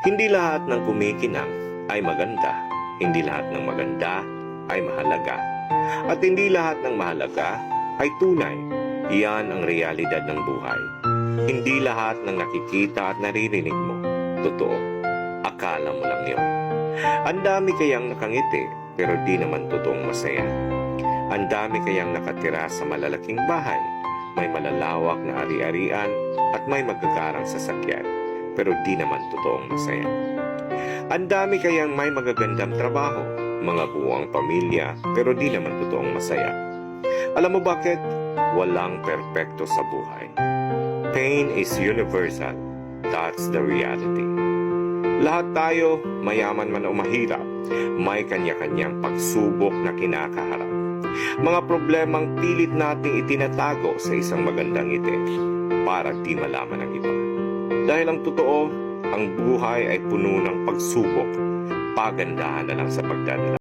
Hindi lahat ng kumikinang ay maganda. Hindi lahat ng maganda ay mahalaga. At hindi lahat ng mahalaga ay tunay. Iyan ang realidad ng buhay. Hindi lahat ng nakikita at naririnig mo, totoo. Akala mo lang yun. Ang dami kayang nakangiti, pero di naman totoong masaya. Ang dami kayang nakatira sa malalaking bahay, may malalawak na ari-arian at may magagarang sasakyan, pero di naman totoong masaya. Ang dami kayang may magagandang trabaho, mga buwang pamilya, pero di naman totoong masaya. Alam mo bakit? Walang perpekto sa buhay. Pain is universal. That's the reality. Lahat tayo, mayaman man o mahirap, may kanya-kanyang pagsubok na kinakaharap. Mga problemang pilit nating itinatago sa isang magandang ngiti para di malaman ng iba. Dahil ang totoo, ang buhay ay puno ng pagsubok. Pagandahan na lang sa pagdadala.